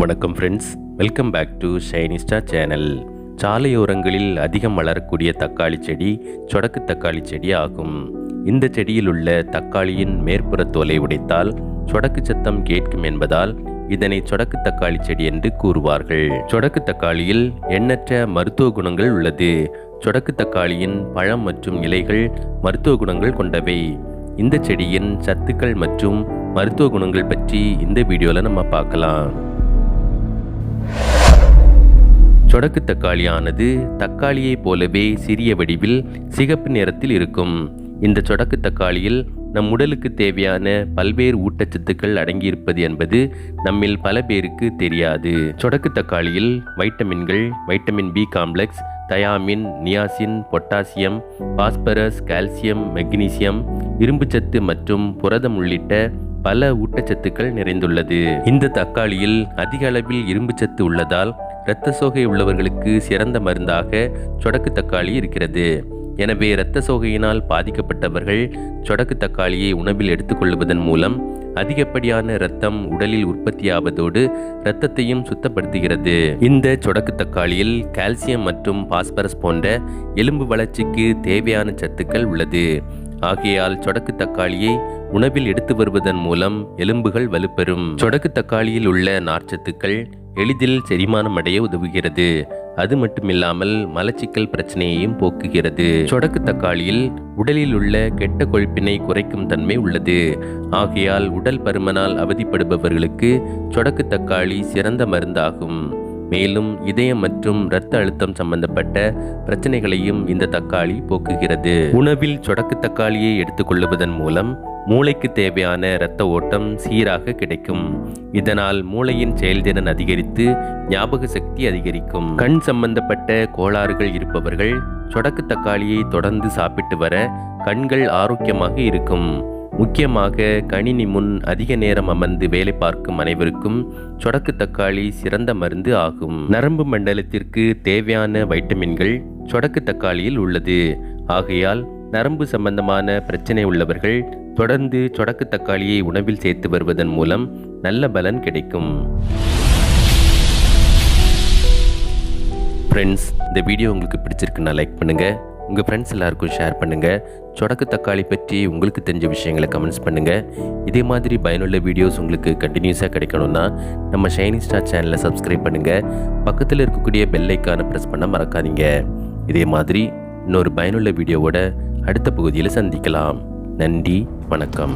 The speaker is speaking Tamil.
வணக்கம் friends welcome back to Shinista channel சாலையோரங்களில் அதிகம் வளரக்கூடிய தக்காளி செடி சொடக்கு தக்காளி செடி ஆகும் இந்த செடியில் உள்ள தக்காளியின் மேற்புற தோலை உடைத்தால் சொடக்கு சத்தம் கேட்கும் என்பதால் இதனை சொடக்கு தக்காளி செடி என்று கூறுவார்கள். சொடக்கு தக்காளியில் எண்ணற்ற மருத்துவ குணங்கள் உள்ளது. சொடக்கு தக்காளியின் பழம் மற்றும் இலைகள் மருத்துவ குணங்கள் கொண்டவை. இந்த செடியின் சத்துக்கள் மற்றும் மருத்துவ குணங்கள் பற்றி இந்த வீடியோவில் நம்ம பார்க்கலாம். சொடக்கு தக்காளியானது தக்காளியைப் போலவே சிறிய வடிவில் சிகப்பு நிறத்தில் இருக்கும். இந்த சொடக்கு தக்காளியில் நம் உடலுக்கு தேவையான பல்வேறு ஊட்டச்சத்துக்கள் அடங்கியிருப்பது என்பது நம்மில் பல பேருக்கு தெரியாது. சொடக்கு தக்காளியில் vitamins vitamin B complex thiamine niacin potassium phosphorus calcium magnesium இரும்புச்சத்து மற்றும் புரதம் உள்ளிட்ட பல ஊட்டச்சத்துக்கள் நிறைந்துள்ளது. இந்த தக்காளியில் அதிக அளவில் இரும்புச்சத்து உள்ளதால் இரத்த சோகை உள்ளவர்களுக்கு சிறந்த மருந்தாக சொடக்கு தக்காளி இருக்கிறது. எனவே இரத்த சோகையினால் பாதிக்கப்பட்டவர்கள் சொடக்கு தக்காளியை உணவில் எடுத்துக்கொள்வதன் மூலம் அதிகப்படியான இரத்தம் உடலில் உற்பத்தியாவதோடு இரத்தத்தையும் சுத்தப்படுத்துகிறது. இந்த சொடக்கு தக்காளியில் கால்சியம் மற்றும் பாஸ்பரஸ் போன்ற எலும்பு வளர்ச்சிக்கு தேவையான சத்துக்கள் உள்ளது. ஆகையால் சொடக்கு தக்காளியை உணவில் எடுத்து வருவதன் மூலம் எலும்புகள் வலுப்பெறும். சொடக்கு தக்காளியில் உள்ள நார்ச்சத்துக்கள் எளிதில் செரிமானம் அடைய உதவுகிறது. அது மட்டுமில்லாமல் மலச்சிக்கல் பிரச்சனையையும் போக்குகிறது. சொடக்கு தக்காளியில் உடலில் உள்ள கெட்ட கொழுப்பினை குறைக்கும் தன்மை உள்ளது. ஆகையால் உடல் பருமனால் அவதிப்படுபவர்களுக்கு சொடக்கு தக்காளி சிறந்த மருந்தாகும். மேலும் இதயம் மற்றும் இரத்த அழுத்தம் சம்பந்தப்பட்ட பிரச்சனைகளையும் இந்த தக்காளி போக்குகிறது. உணவில் சொடக்கு தக்காளியை எடுத்துக்கொள்வதன் மூலம் மூளைக்கு தேவையான இரத்த ஓட்டம் சீராக கிடைக்கும். இதனால் மூளையின் செயல்திறன் அதிகரித்து ஞாபக சக்தி அதிகரிக்கும். கண் சம்பந்தப்பட்ட கோளாறுகள் இருப்பவர்கள் சொடக்கு தக்காளியை தொடர்ந்து சாப்பிட்டு வர கண்கள் ஆரோக்கியமாக இருக்கும். முக்கியமாக கணினி முன் அதிக நேரம் அமர்ந்து வேலை பார்க்கும் அனைவருக்கும் சொடக்கு தக்காளி சிறந்த மருந்து ஆகும். நரம்பு மண்டலத்திற்கு தேவையான வைட்டமின்கள் சொடக்கு தக்காளியில் உள்ளது. ஆகையால் நரம்பு சம்பந்தமான பிரச்சனை உள்ளவர்கள் தொடர்ந்து சொடக்கு தக்காளியை உணவில் சேர்த்து வருவதன் மூலம் நல்ல பலன் கிடைக்கும். ஃப்ரெண்ட்ஸ் இந்த வீடியோ உங்களுக்கு பிடிச்சிருக்குன்னா லைக் பண்ணுங்கள் உங்கள் ஃப்ரெண்ட்ஸ் எல்லாருக்கும் ஷேர் பண்ணுங்கள் சொடக்கு தக்காளி பற்றி உங்களுக்கு தெரிஞ்ச விஷயங்களை கமெண்ட்ஸ் பண்ணுங்கள் இதே மாதிரி பயனுள்ள வீடியோஸ் உங்களுக்கு கண்டினியூஸாக கிடைக்கணும்னா நம்ம ஷைனிங் ஸ்டார் சேனலை சப்ஸ்கிரைப் பண்ணுங்கள் பக்கத்தில் இருக்கக்கூடிய பெல் ஐக்கானை ப்ரெஸ் பண்ண மறக்காதீங்க. இதே மாதிரி இன்னொரு பயனுள்ள வீடியோவோட அடுத்த பகுதியில் சந்திக்கலாம். நன்றி வணக்கம்.